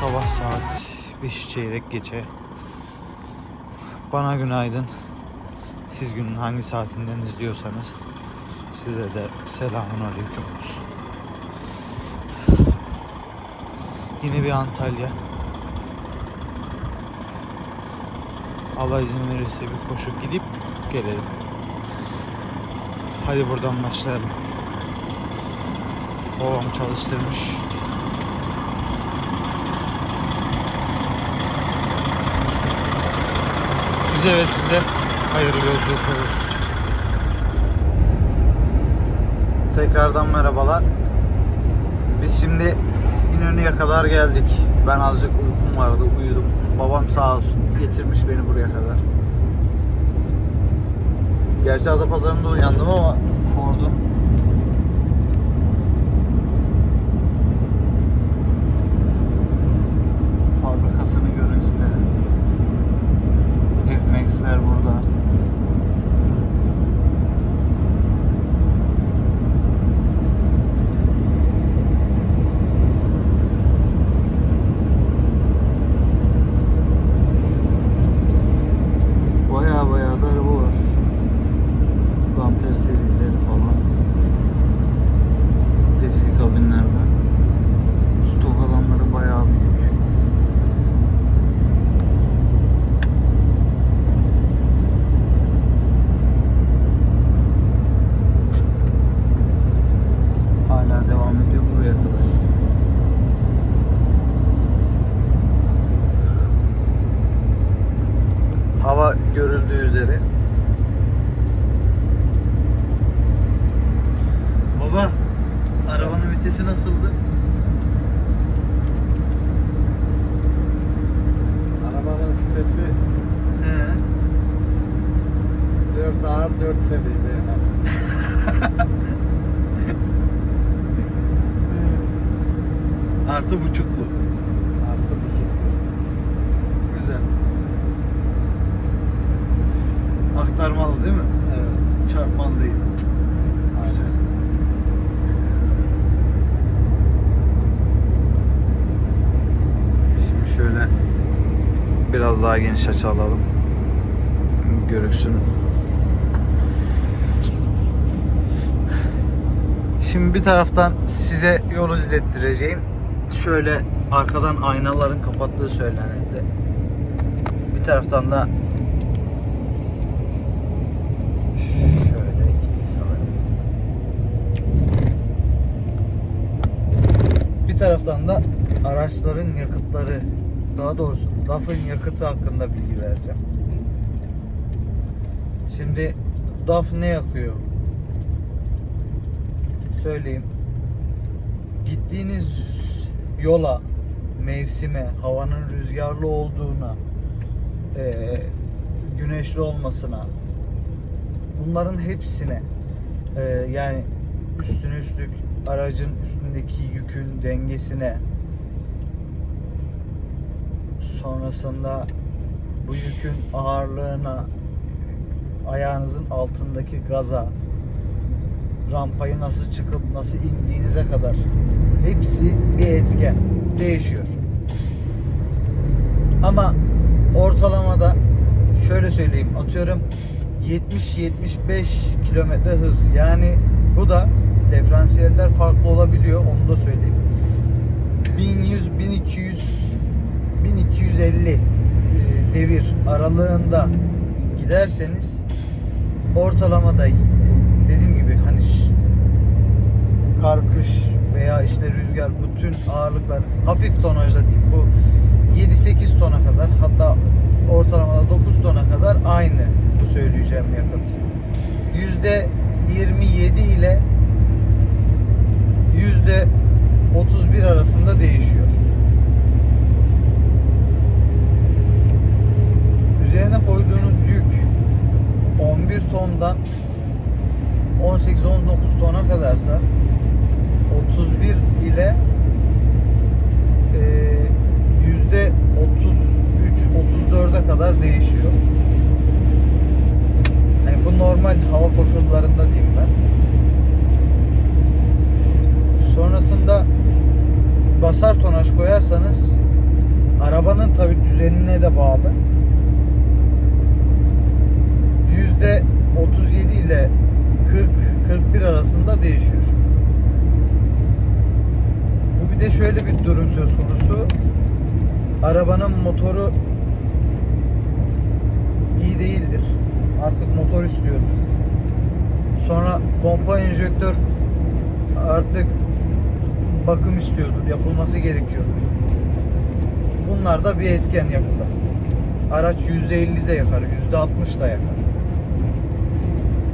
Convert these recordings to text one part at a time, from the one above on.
Sabah saat 5 çeyrek geçe. Bana günaydın. Siz günün hangi saatinden izliyorsanız size de selamun aleyküm olsun. Yine bir Antalya. Allah izin verirse bir koşup gidip gelelim. Hadi buradan başlayalım. Babam çalıştırmış. Bize ve size hayırlı yolculuklar olsun. Tekrardan merhabalar. Biz şimdi İnönü'ye kadar geldik. Ben azıcık uykum vardı, uyudum. Babam sağ olsun getirmiş beni buraya kadar. Gerçi Adapazarı'nda uyandım ama Ford'un fabrikasını görün isterim. F-Max'ler burada. Baya baya da araba var. Damper serileri falan. Eski kabinlerden. Stok alanları bayağı büyük. Hala devam ediyor buraya kadar. Hava görüldüğü üzere. Baba, arabanın vitesi nasıldı? Arabanın vitesi He. 4 ağır 4 seri beyefendi. Artı buçuklu. Artı buçuk. Güzel. Aktarmalı değil mi? Evet. Çarpmalı değil. Güzel. Şimdi şöyle biraz daha geniş açı alalım. Görüksün. Şimdi bir taraftan size yol izlettireceğim. Şöyle arkadan aynaların kapattığı söylenildi. Bir taraftan da şöyle sanırım. Bir taraftan da araçların yakıtları, daha doğrusu DAF'ın yakıtı hakkında bilgi vereceğim. Şimdi DAF ne yakıyor? Söyleyeyim. Gittiğiniz yola, mevsime, havanın rüzgarlı olduğuna, eee, güneşli olmasına, bunların hepsine eee, yani üstüne üstlük aracın üstündeki yükün dengesine sonrasında bu yükün ağırlığına ayağınızın altındaki gaza rampayı nasıl çıkıp nasıl indiğinize kadar hepsi bir etken değişiyor. Ama ortalamada şöyle söyleyeyim atıyorum 70-75 kilometre hız yani bu da diferansiyeller farklı olabiliyor onu da söyleyeyim 1100 1200 1250 e, devir aralığında giderseniz ortalamada e, dediğim gibi hani kar kış veya işte rüzgar bütün ağırlıklar hafif tonajda değil bu 7-8 tona kadar hatta ortalamada 9 tona kadar aynı bu söyleyeceğim yakıt. Yüzde 27 ile yüzde 31 arasında değişiyor. Tondan 18-19 tona kadarsa 31 ile yüzde 33-34'e kadar değişiyor. Hani bu normal hava koşullarında diyeyim ben. Sonrasında basar tonaj koyarsanız arabanın tabi düzenine de bağlı. Yüzde 37 ile 40-41 arasında değişiyor. Bu bir de şöyle bir durum söz konusu. Arabanın motoru iyi değildir. Artık motor istiyordur. Sonra pompa enjektör artık bakım istiyordur. Yapılması gerekiyordur. Bunlar da bir etken yakıta. Araç %50 de yakar, %60 da yakar.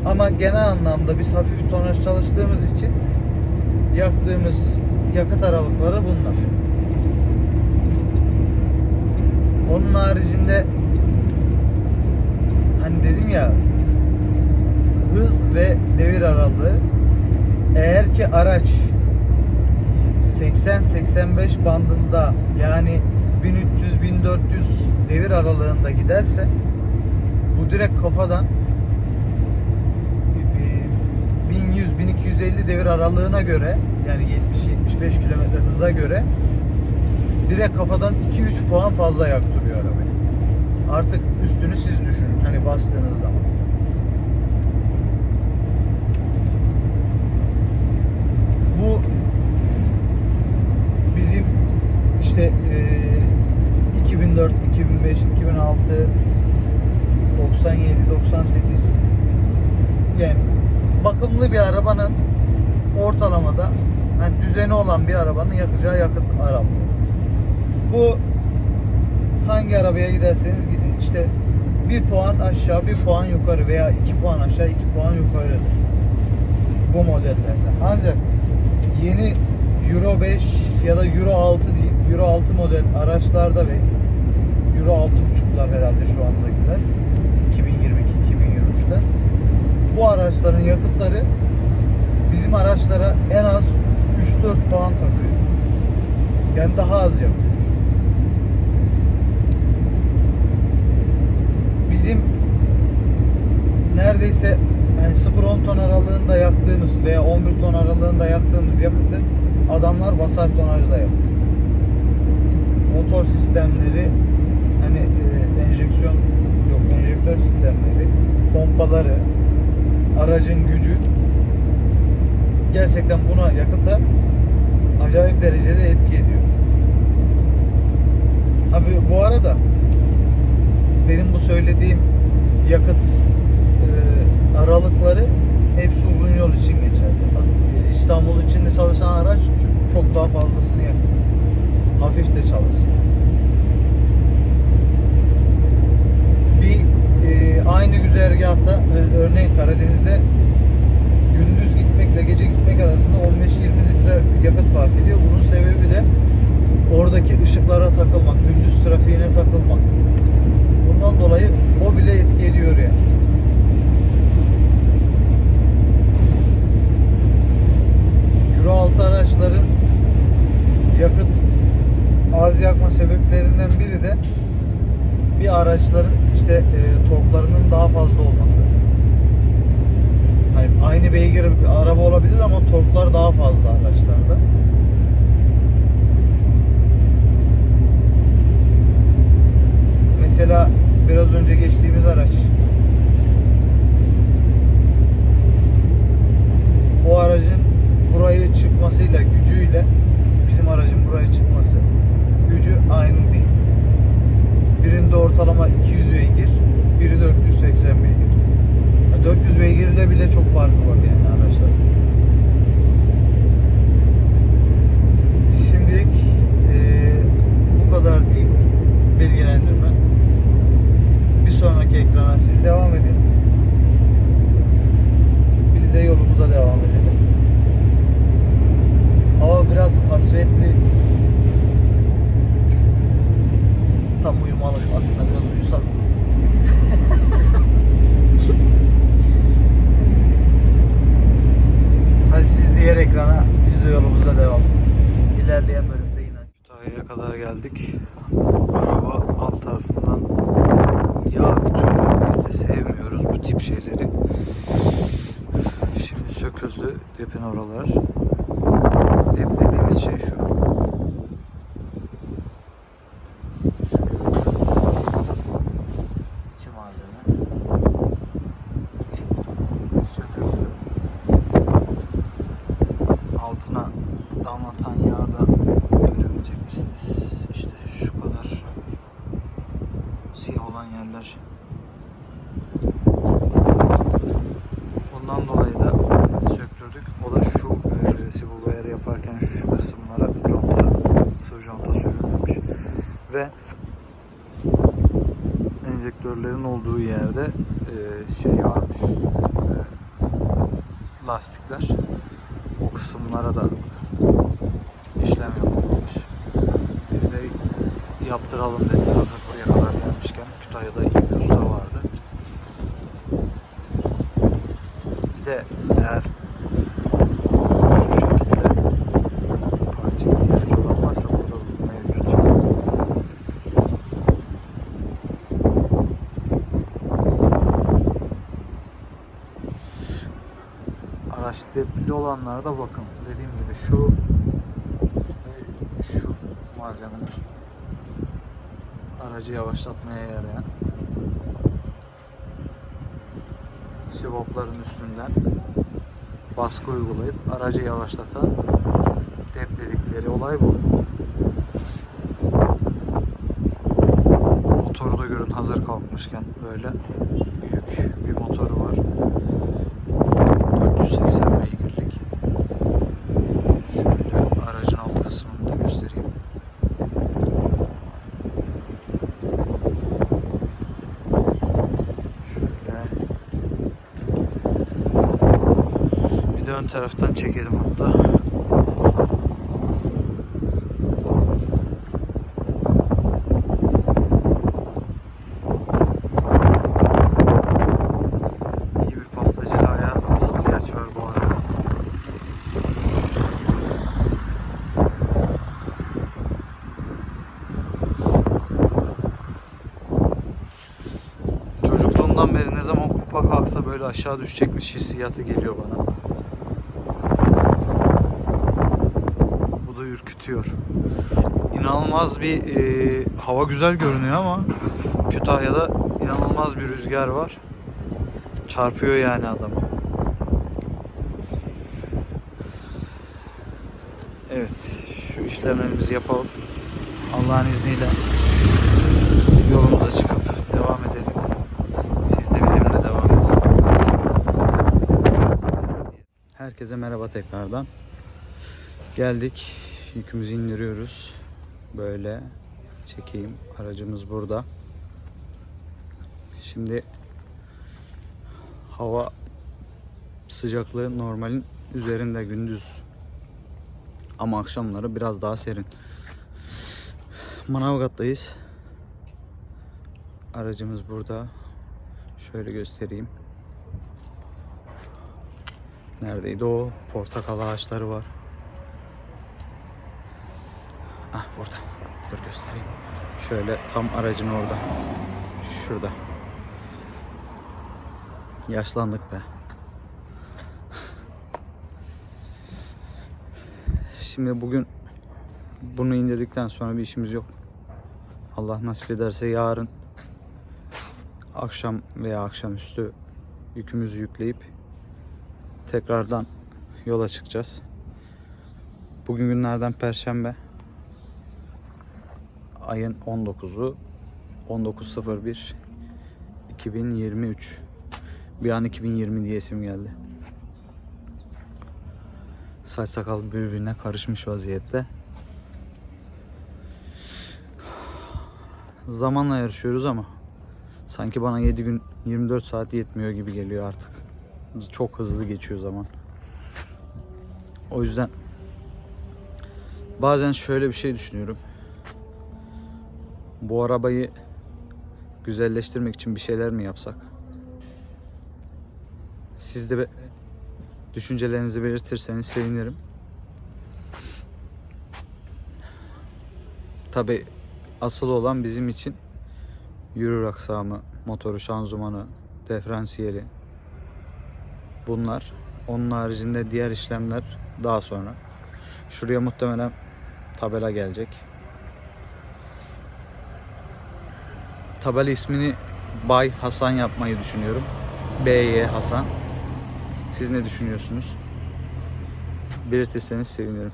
Ama genel anlamda biz hafif tonaj çalıştığımız için yaktığımız yakıt aralıkları bunlar. Onun haricinde hani dedim ya hız ve devir aralığı eğer ki araç 80-85 bandında yani 1300-1400 devir aralığında giderse bu direkt kafadan 1100-1250 devir aralığına göre yani 70-75 km hıza göre direkt kafadan 2-3 puan fazla yaktırıyor arabayı. Artık üstünü siz düşünün hani bastığınız zaman. Bu bizim işte e, 2004, 2005, 2006, bir arabanın ortalamada hani düzeni olan bir arabanın yakacağı yakıt aralığı. Bu hangi arabaya giderseniz gidin işte bir puan aşağı bir puan yukarı veya iki puan aşağı iki puan yukarıdır bu modellerde. Ancak yeni Euro 5 ya da Euro 6 diyeyim Euro 6 model araçlarda ve Euro 6.5'lar herhalde şu andakiler 2022-2023'ler bu araçların yakıtları bizim araçlara en az 3-4 puan takıyor. Yani daha az yakıyor. Bizim neredeyse yani 0-10 ton aralığında yaktığımız veya 11 ton aralığında yaktığımız yakıtı adamlar basar tonajda yakıyor. Motor sistemleri hani e, enjeksiyon yok enjektör sistemleri, pompaları, aracın gücü gerçekten buna yakıta acayip derecede etki ediyor. Abi bu arada benim bu söylediğim yakıt e, aralıkları hepsi uzun yol için geçerli. E, İstanbul içinde çalışan araç çok daha fazlasını yakıyor. Hafif de çalışsın. Bir e, aynı güzergahta e, örneğin Karadeniz'de gündüz gitmekle gece gitmek arasında 15-20 litre yakıt fark ediyor. Bunun sebebi de oradaki ışıklara takılmak, gündüz trafiğine takılmak. Bundan dolayı o bile etki ediyor yani. Euro 6 araçların yakıt az yakma sebeplerinden biri de bir araçların işte e, torklarının daha fazla olması. Aynı beygir bir araba olabilir ama torklar daha fazla araçlarda. Mesela biraz önce geçtiğimiz araç. O aracın burayı çıkmasıyla gücüyle bizim aracın buraya çıkması gücü aynı değil. Birinde ortalama 200 beygir, biri 480 beygir. Ya 400 beygirle bile çok farkı var yani araçlar. Şimdilik eee, bu kadar diyeyim bilgilendirme. Bir sonraki ekrana siz devam edin. Biz de yolumuza devam edelim. Hava biraz kasvetli. Tam uyumalık aslında biraz uyusak. Hadi siz diğer ekrana biz de yolumuza devam. İlerleyen bölümde yine. Kütahya'ya kadar geldik. Araba alt tarafından yağ akıtıyor. Biz de sevmiyoruz bu tip şeyleri. Şimdi söküldü depin oralar. Dep dediğimiz şey şu. yaparken şu kısımlara conta, sıvı conta sürülmemiş. Ve enjektörlerin yerde e, şey varmış. e, lastikler. O kısımlara da işlem yapılmamış. Biz de yaptıralım dedik hazır buraya kadar gelmişken. Kütahya'da iyi bir usta vardı. Bir de eğer şu şekilde parça ihtiyacı olan varsa burada mevcut. Araç depli olanlara da bakın. Dediğim gibi şu şu malzemeler aracı yavaşlatmaya yarayan sivopların üstünden baskı uygulayıp aracı yavaşlatan dep dedikleri olay bu. Motoru da görün hazır kalkmışken böyle büyük bir motoru var. 480 beygirlik. Şöyle aracın alt kısmını da göstereyim. Şöyle. Bir de ön taraftan çekelim hatta. Çocukluğumdan beri ne zaman kupa kalksa böyle aşağı düşecekmiş hissiyatı geliyor bana. Bu da ürkütüyor. İnanılmaz bir e, hava güzel görünüyor ama Kütahya'da inanılmaz bir rüzgar var. Çarpıyor yani adamı. Evet, şu işlemlerimizi yapalım. Allah'ın izniyle yolumuza çıkıp devam edelim. Siz de bizimle devam edin. Herkese merhaba tekrardan. Geldik. Yükümüzü indiriyoruz. Böyle çekeyim. Aracımız burada. Şimdi hava sıcaklığı normalin üzerinde gündüz ama akşamları biraz daha serin. Manavgat'tayız. Aracımız burada. Şöyle göstereyim. Neredeydi o? Portakal ağaçları var. Ah burada. Dur göstereyim. Şöyle tam aracın orada. Şurada. Yaşlandık be. Şimdi bugün bunu indirdikten sonra bir işimiz yok. Allah nasip ederse yarın akşam veya akşamüstü yükümüzü yükleyip tekrardan yola çıkacağız. Bugün günlerden Perşembe. Ayın 19'u 19.01 2023 bir an 2020 diyesim geldi. Saç sakal birbirine karışmış vaziyette. Zamanla yarışıyoruz ama sanki bana 7 gün 24 saat yetmiyor gibi geliyor artık. Çok hızlı geçiyor zaman. O yüzden bazen şöyle bir şey düşünüyorum. Bu arabayı güzelleştirmek için bir şeyler mi yapsak? Siz de düşüncelerinizi belirtirseniz sevinirim. Tabi asıl olan bizim için yürür aksamı, motoru, şanzımanı, diferansiyeli. Bunlar. Onun haricinde diğer işlemler daha sonra. Şuraya muhtemelen tabela gelecek. Tabela ismini Bay Hasan yapmayı düşünüyorum. BY Hasan. Siz ne düşünüyorsunuz? Belirtirseniz sevinirim.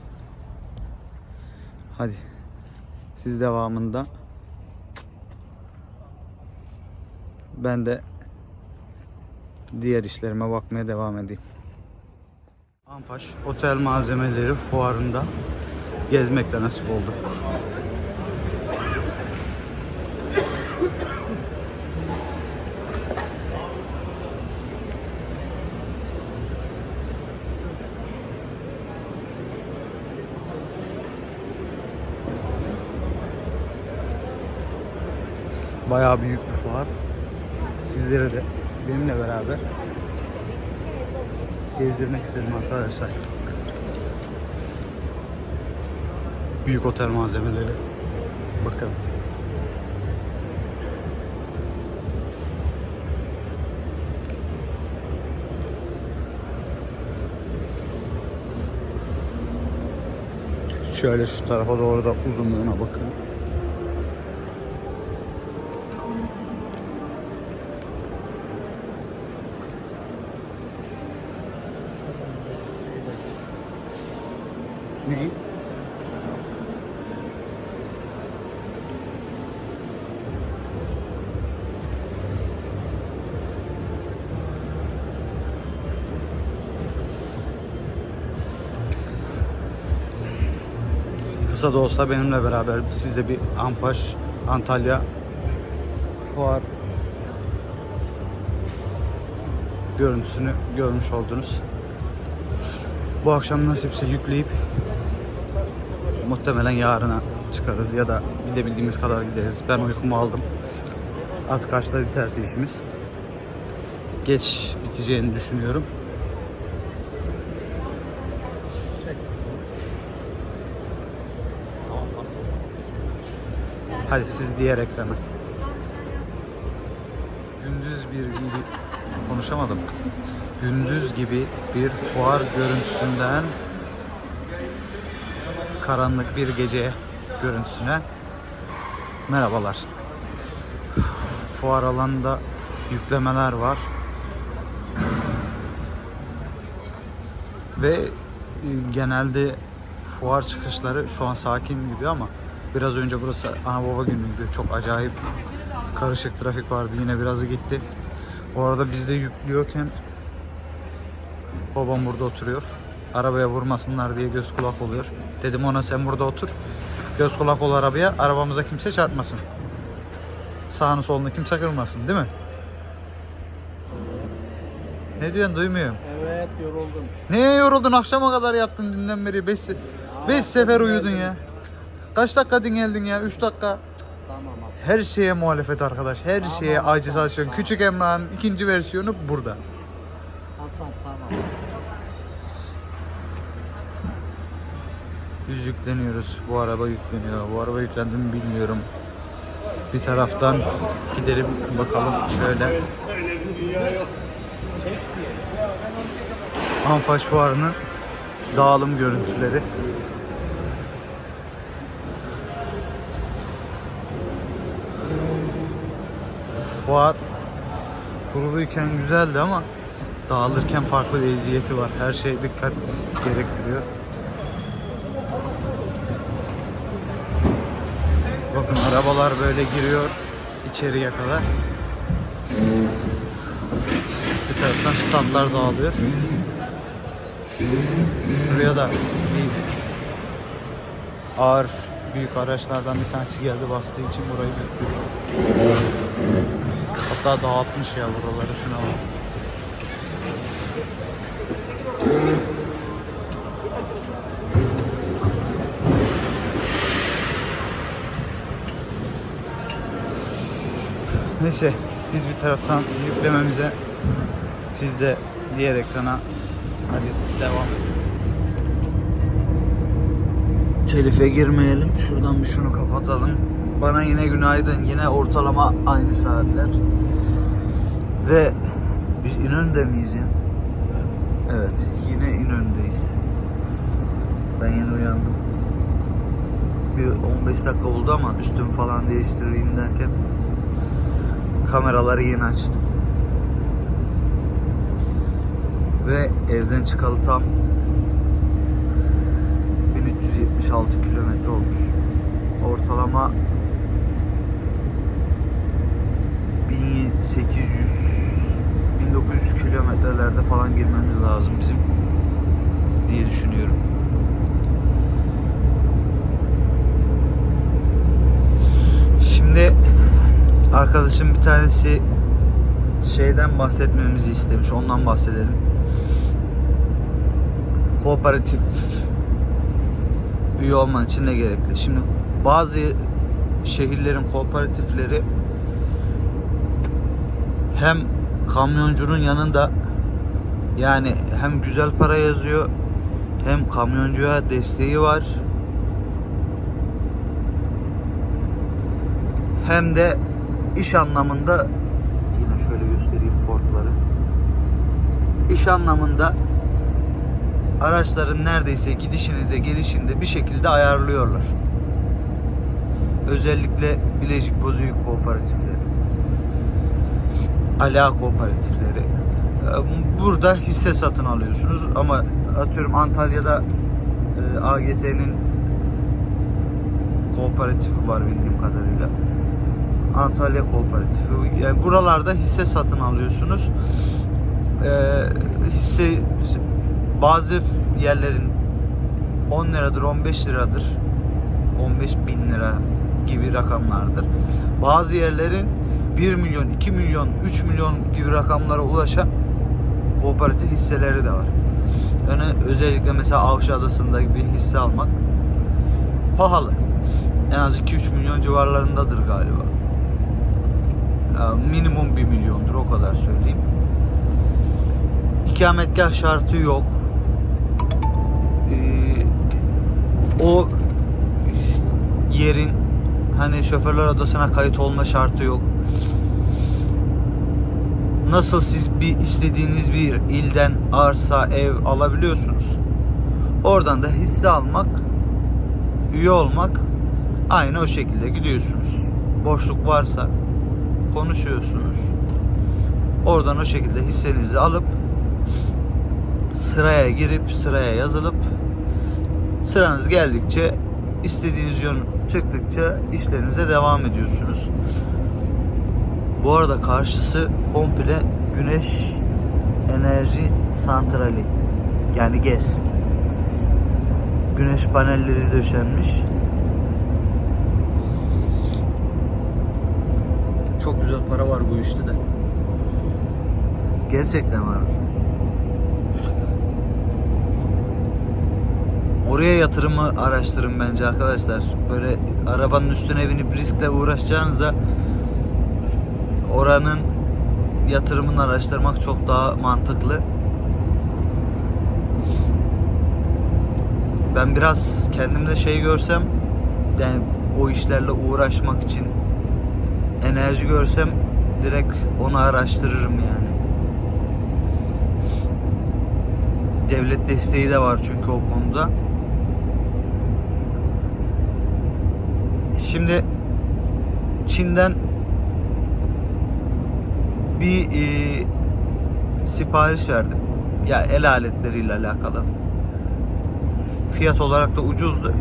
Hadi. Siz devamında ben de diğer işlerime bakmaya devam edeyim. Anfaş otel malzemeleri fuarında gezmekle nasip oldu. Bayağı büyük bir fuar. Sizlere de benimle beraber gezdirmek istedim arkadaşlar. Büyük otel malzemeleri. Bakın. Şöyle şu tarafa doğru da uzunluğuna bakın. Ne? Kısa da olsa benimle beraber siz de bir Ampaş, Antalya fuar görüntüsünü görmüş oldunuz. Bu akşam nasipse yükleyip muhtemelen yarına çıkarız ya da gidebildiğimiz kadar gideriz. Ben uykumu aldım. Artık kaçta biterse işimiz. Geç biteceğini düşünüyorum. Hadi siz diğer ekrana. Gündüz bir gibi konuşamadım. Gündüz gibi bir fuar görüntüsünden karanlık bir gece görüntüsüne merhabalar. Fuar alanında yüklemeler var. Ve e, genelde fuar çıkışları şu an sakin gibi ama biraz önce burası ana baba günüydü. Çok acayip karışık trafik vardı. Yine birazı gitti. Bu arada biz de yüklüyorken babam burada oturuyor. Arabaya vurmasınlar diye göz kulak oluyor. Dedim ona sen burada otur. Göz kulak ol arabaya. Arabamıza kimse çarpmasın. Sağını solunu kimse kırmasın değil mi? Ne diyorsun duymuyorum. Evet yoruldum. Neye yoruldun? Akşama kadar yattın dünden beri. 5 5 sefer uyudun ya. Kaç dakika dinleldin ya? 3 dakika. Tamam Hasan. Her şeye muhalefet arkadaş. Her Tamam, şeye tamam, acitasyon. tamam. Küçük Emrah'ın ikinci versiyonu burada. Hasan tamam Hasan. Biz yükleniyoruz. Bu araba yükleniyor. Bu araba yüklendi mi bilmiyorum. Bir taraftan gidelim bakalım şöyle. Anfaş Fuarı'nın dağılım görüntüleri. Fuar kuruluyken güzeldi ama dağılırken farklı bir eziyeti var. Her şey dikkat gerektiriyor. Bakın arabalar böyle giriyor içeriye kadar. Bir taraftan standlar dağılıyor. Şuraya da bir ağır büyük araçlardan bir tanesi geldi bastığı için burayı büktü. Hatta dağıtmış ya buraları şuna bak. Neyse biz bir taraftan yüklememize siz de diğer ekrana hadi devam. Telife girmeyelim. Şuradan bir şunu kapatalım. Bana yine günaydın. Yine ortalama aynı saatler. Ve biz İnönü'de miyiz ya? Evet. Yine İnönü'deyiz. Ben yeni uyandım. Bir 15 dakika oldu ama üstümü falan değiştireyim derken kameraları yeni açtım. Ve evden çıkalı tam 1376 kilometre olmuş. Ortalama 1800 1900 kilometrelerde falan girmemiz lazım bizim. diye düşünüyorum. Şimdi arkadaşım bir tanesi şeyden bahsetmemizi istemiş. Ondan bahsedelim. Kooperatif üye olman için ne gerekli? Şimdi bazı şehirlerin kooperatifleri hem kamyoncunun yanında yani hem güzel para yazıyor hem kamyoncuya desteği var hem de iş anlamında yine şöyle göstereyim Ford'ları iş anlamında araçların neredeyse gidişini de gelişini bir şekilde ayarlıyorlar. Özellikle Bilecik Bozüyük kooperatifleri. Ala kooperatifleri. Burada hisse satın alıyorsunuz ama atıyorum Antalya'da e, AGT'nin kooperatifi var bildiğim kadarıyla. Antalya Kooperatifi. Yani buralarda hisse satın alıyorsunuz. Ee, hisse bazı yerlerin 10 liradır, 15 liradır. 15 bin lira gibi rakamlardır. Bazı yerlerin 1 milyon, 2 milyon, 3 milyon gibi rakamlara ulaşan kooperatif hisseleri de var. Yani özellikle mesela Avşa Adası'nda bir hisse almak pahalı. En az 2-3 milyon civarlarındadır galiba. Ya minimum 1 milyondur o kadar söyleyeyim. İkametgah şartı yok. Ee, o yerin hani şoförler odasına kayıt olma şartı yok. Nasıl siz bir istediğiniz bir ilden arsa, ev alabiliyorsunuz. Oradan da hisse almak, üye olmak aynı o şekilde gidiyorsunuz. Boşluk varsa konuşuyorsunuz. Oradan o şekilde hissenizi alıp sıraya girip sıraya yazılıp sıranız geldikçe istediğiniz yön çıktıkça işlerinize devam ediyorsunuz. Bu arada karşısı komple güneş enerji santrali yani GES. Güneş panelleri döşenmiş. Çok güzel para var bu işte de. Gerçekten var. Oraya yatırımı araştırın bence arkadaşlar. Böyle arabanın üstüne binip riskle uğraşacağınıza oranın yatırımını araştırmak çok daha mantıklı. Ben biraz kendimde şey görsem yani o işlerle uğraşmak için enerji görsem direkt onu araştırırım yani. Devlet desteği de var çünkü o konuda. Şimdi Çin'den bir e, sipariş verdim. Ya el aletleriyle alakalı. Fiyat olarak da ucuzdu.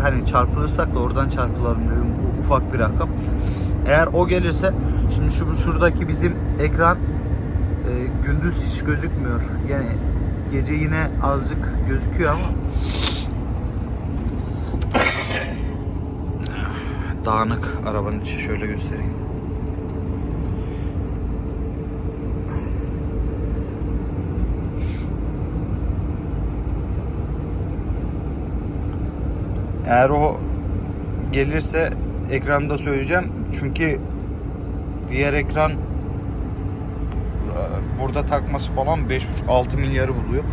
Hani çarpılırsak da oradan çarpılalım dedim. Bu ufak bir rakam. Eğer o gelirse şimdi şu şuradaki bizim ekran e, gündüz hiç gözükmüyor. Yani gece yine azıcık gözüküyor ama dağınık arabanın içi şöyle göstereyim. Eğer o gelirse ekranda söyleyeceğim. Çünkü diğer ekran e, burada takması falan 5,5-6 milyarı buluyor.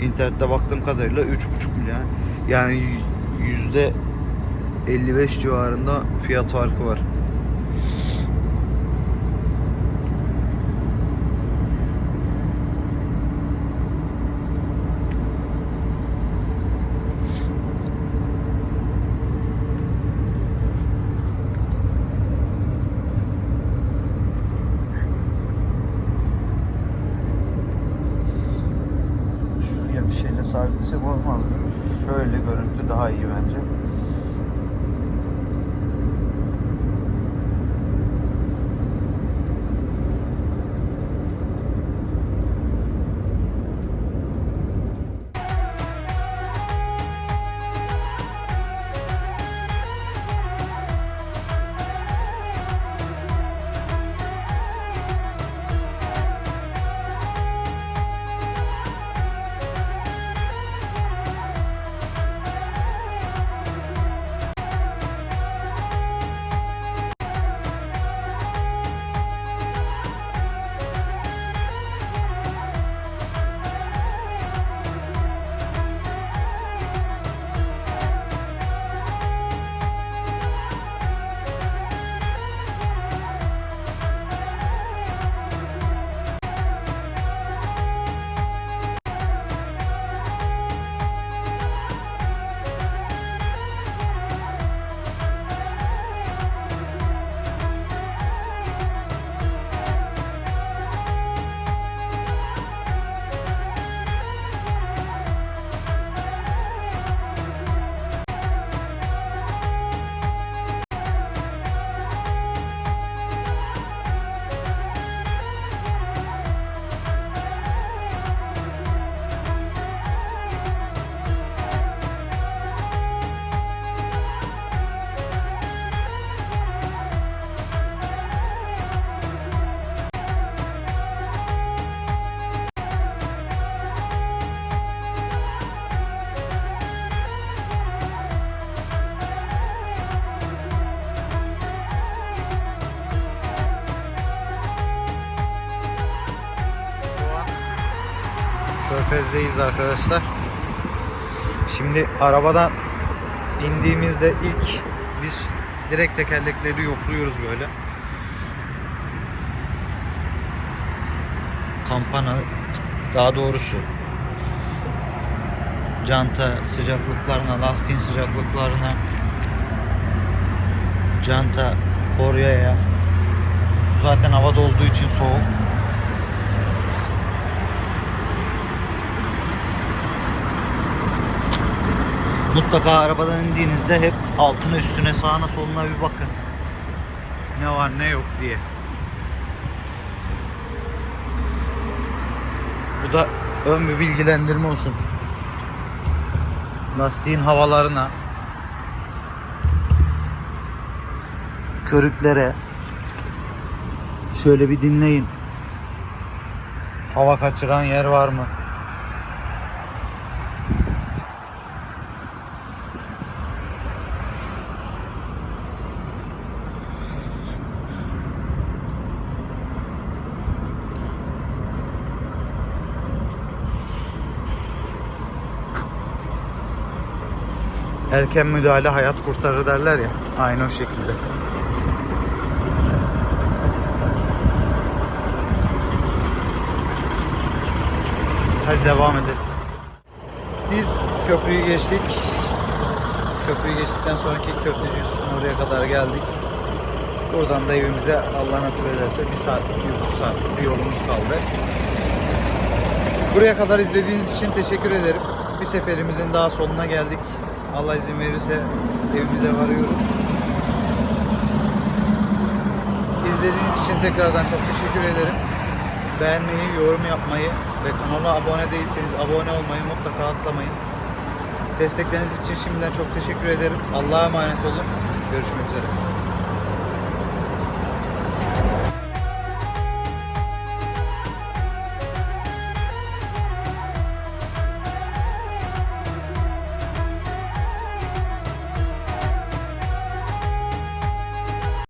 İnternette baktığım kadarıyla 3,5 milyar. Yani yüzde 55 civarında fiyat farkı var. Menfez'deyiz arkadaşlar. Şimdi arabadan indiğimizde ilk biz direkt tekerlekleri yokluyoruz böyle. Kampana daha doğrusu canta sıcaklıklarına, lastiğin sıcaklıklarına, canta oraya zaten havada olduğu için soğuk. Mutlaka arabadan indiğinizde hep altına üstüne sağına soluna bir bakın. Ne var ne yok diye. Bu da ön bir bilgilendirme olsun. Lastiğin havalarına, körüklere şöyle bir dinleyin. Hava kaçıran yer var mı? Erken müdahale hayat kurtarır derler ya. Aynı o şekilde. Hadi devam edelim. Biz köprüyü geçtik. Köprüyü geçtikten sonraki köfteci Yusuf'un oraya kadar geldik. Buradan da evimize Allah nasip ederse bir saatlik, bir buçuk saatlik bir yolumuz kaldı. Buraya kadar izlediğiniz için teşekkür ederim. Bir seferimizin daha sonuna geldik. Allah izin verirse evimize varıyoruz. İzlediğiniz için tekrardan çok teşekkür ederim. Beğenmeyi, yorum yapmayı ve kanala abone değilseniz abone olmayı mutlaka atlamayın. Destekleriniz için şimdiden çok teşekkür ederim. Allah'a emanet olun. Görüşmek üzere.